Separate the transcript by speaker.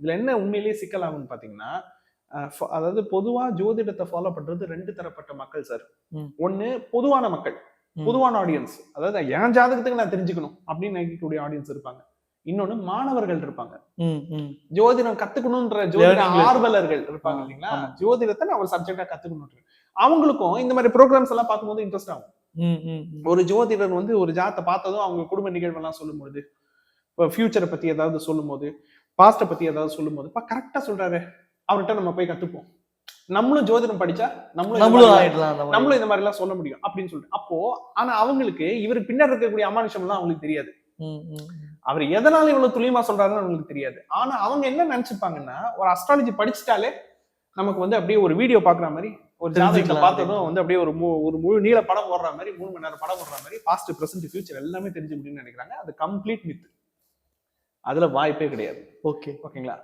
Speaker 1: இதுல என்ன உண்மையிலேயே சிக்கலாகும்னு ஃப- அதாவது பொதுவா ஜோதிடத்தை ஃபாலோ பண்றது ரெண்டு தரப்பட்ட மக்கள் சார். ஒண்ணு பொதுவான மக்கள். பொதுவான ஆடியன்ஸ் அதாவது என் ஜாதகத்துக்கு நான் தெரிஞ்சுக்கணும் அப்படின்னு நினைக்கக்கூடிய ஆடியன்ஸ் இருப்பாங்க இன்னொன்னு மாணவர்கள் இருப்பாங்க. ஜோதிடம் கத்துக்கணும்ன்ற ஜோதிட ஆர்வலர்கள் இருப்பாங்க இல்லைங்களா. ஜோதிடத்தை நான் ஒரு சப்ஜெக்டா கத்துக்கணும் அவங்களுக்கும் இந்த மாதிரி ப்ரோக்ராம்ஸ் எல்லாம் பார்க்கும்போது இன்ட்ரெஸ்ட் ஆகும். ஒரு ஜோதிடர் வந்து ஒரு ஜாத்தை பார்த்ததும் அவங்க குடும்ப நிகழ்வெல்லாம் சொல்லும்போது இப்போ ஃபியூச்சரை பத்தி ஏதாவது சொல்லும்போது பாஸ்ட்டை பத்தி ஏதாவது சொல்லும்போது பா கரெக்டா சொல்றாரு. அவர்கிட்ட நம்ம போய் கத்துப்போம். நம்மளும் ஜோதிடம் படிச்சா நம்மளும்
Speaker 2: நம்மளும்.
Speaker 1: நம்மளும் இந்த மாதிரி எல்லாம் சொல்ல முடியும் அப்படின்னு சொல்லிட்டு. அப்போ ஆனா அவங்களுக்கு இவருக்கு பின்னாடி இருக்கக்கூடிய அமானுஷம் எல்லாம் அவங்களுக்கு தெரியாது. அவர் எதனால இவ்வளவு துல்லியமா சொல்றாருன்னு அவங்களுக்கு தெரியாது. ஆனா அவங்க என்ன நினைச்சுப்பாங்கன்னா ஒரு அஸ்ட்ராலஜி படிச்சுட்டாலே நமக்கு வந்து அப்படியே ஒரு வீடியோ பாக்குற மாதிரி ஒரு ஜாதகத்தை பார்த்ததும் வந்து அப்படியே ஒரு ஒரு முழு நீள படம் ஓடுற மாதிரி மூணு மணி நேரம் படம் ஓடுற மாதிரி பாஸ்ட் பிரசன்ட் ஃபியூச்சர் எல்லாமே தெரிஞ்சு முடியும்னு நினைக்கிறாங்க. அது கம்ப்ளீட் மித் அதுல வாய்ப்பே கிடையாது.
Speaker 2: ஓகே.
Speaker 1: ஓகேங்களா?